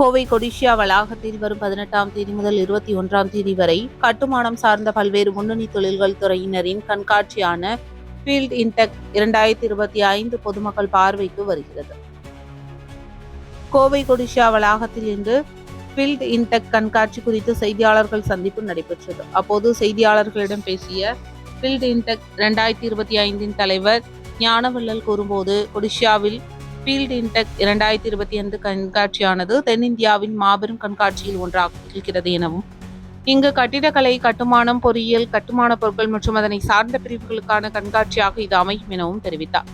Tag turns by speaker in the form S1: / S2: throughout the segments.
S1: கோவை கொடிஷியா வளாகத்தில் வரும் பதினெட்டாம் தேதி முதல் இருபத்தி ஒன்றாம் தேதி வரை கட்டுமானம் சார்ந்த பல்வேறு முன்னணி தொழில்கள் துறையினரின் கண்காட்சியான ஃபீல்ட் இன்டெக் இரண்டாயிரத்தி இருபத்தி ஐந்து பொதுமக்கள் பார்வைக்கு வருகிறது. கோவை கொடிஷியா வளாகத்தில் இன்று ஃபீல்ட் இன்டெக் கண்காட்சி குறித்து செய்தியாளர்கள் சந்திப்பு நடைபெற்றது. அப்போது செய்தியாளர்களிடம் பேசிய ஃபீல்ட் இன்டெக் இரண்டாயிரத்தி இருபத்தி ஐந்தின் தலைவர் ஞானவல்லல் கூறும்போது ஒடிஷாவில் ஃபீல்ட் இன்டெக் இரண்டாயிரத்தி இருபத்தி ஐந்து கண்காட்சியானது தென்னிந்தியாவின் மாபெரும் கண்காட்சியில் ஒன்றாக இருக்கிறது எனவும் இங்கு கட்டிடக்கலை கட்டுமானம் பொறியியல் கட்டுமான பொருட்கள் மற்றும் அதனை சார்ந்த பிரிவுகளுக்கான கண்காட்சியாக இது அமையும் எனவும் தெரிவித்தார்.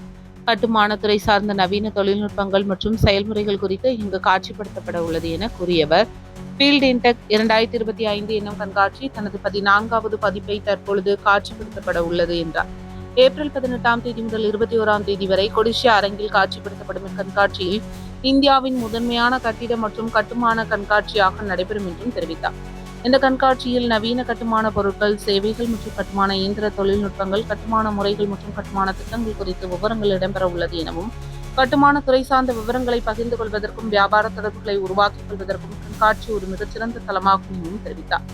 S1: கட்டுமானத்துறை சார்ந்த நவீன தொழில்நுட்பங்கள் மற்றும் செயல்முறைகள் குறித்து இங்கு காட்சிப்படுத்தப்பட உள்ளது என கூறியவர். ஃபீல்ட் இன்டெக் இரண்டாயிரத்தி இருபத்தி ஐந்து என்னும் கண்காட்சி தனது பதினான்காவது பதிப்பை தற்பொழுது காட்சிப்படுத்தப்பட உள்ளது என்றார். ஏப்ரல் பதினெட்டாம் தேதி முதல் இருபத்தி ஓராம் தேதி வரை கொடிஷியா அரங்கில் காட்சிப்படுத்தப்படும் இக்கண்காட்சியில் இந்தியாவின் முதன்மையான கட்டிட மற்றும் கட்டுமான கண்காட்சியாக நடைபெறும் என்றும் தெரிவித்தார். இந்த கண்காட்சியில் நவீன கட்டுமான பொருட்கள் சேவைகள் மற்றும் கட்டுமான இயந்திர தொழில்நுட்பங்கள் கட்டுமான முறைகள் மற்றும் கட்டுமான திட்டங்கள் குறித்து விவரங்கள் இடம்பெற உள்ளது எனவும் கட்டுமான துறை சார்ந்த விவரங்களை பகிர்ந்து கொள்வதற்கும் வியாபார தொடர்புகளை உருவாக்கிக் கொள்வதற்கும் கண்காட்சி ஒரு மிகச்சிறந்த தளமாகும் எனவும் தெரிவித்தார்.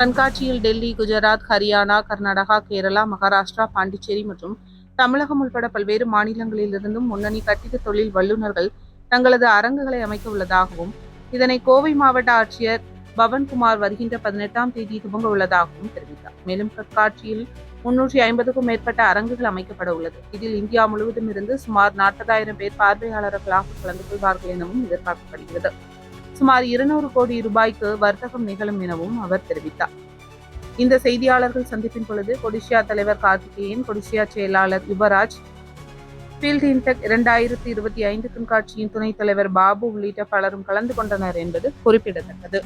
S1: கண்காட்சியில் டெல்லி குஜராத் ஹரியானா கர்நாடகா கேரளா மகாராஷ்டிரா பாண்டிச்சேரி மற்றும் தமிழகம் உள்பட பல்வேறு மாநிலங்களிலிருந்தும் முன்னணி கட்டிட தொழில் வல்லுநர்கள் தங்களது அரங்குகளை அமைக்க உள்ளதாகவும் இதனை கோவை மாவட்ட ஆட்சியர் பவன்குமார் வருகின்ற பதினெட்டாம் தேதி துவங்க உள்ளதாகவும் தெரிவித்தார். மேலும் கண்காட்சியில் முன்னூற்றி ஐம்பதுக்கும் மேற்பட்ட அரங்குகள் அமைக்கப்பட உள்ளது. இதில் இந்தியா முழுவதும் இருந்து சுமார் நாற்பதாயிரம் பேர் பார்வையாளர்களாக கலந்து கொள்வார்கள் எனவும் எதிர்பார்க்கப்படுகிறது. சுமார் இருநூறு கோடி ரூபாய்க்கு வர்த்தகம் நிகழும் எனவும் அவர் தெரிவித்தார். இந்த செய்தியாளர்கள் சந்திப்பின் பொழுது கொடிஷியா தலைவர் கார்த்திகேயன் கொடிஷியா செயலாளர் யுவராஜ் ஃபீல்ட் இன்டெக் இரண்டாயிரத்தி இருபத்தி ஐந்து கண்காட்சியின் துணைத் தலைவர் பாபு உள்ளிட்ட பலரும் கலந்து கொண்டனர் என்பது குறிப்பிடத்தக்கது.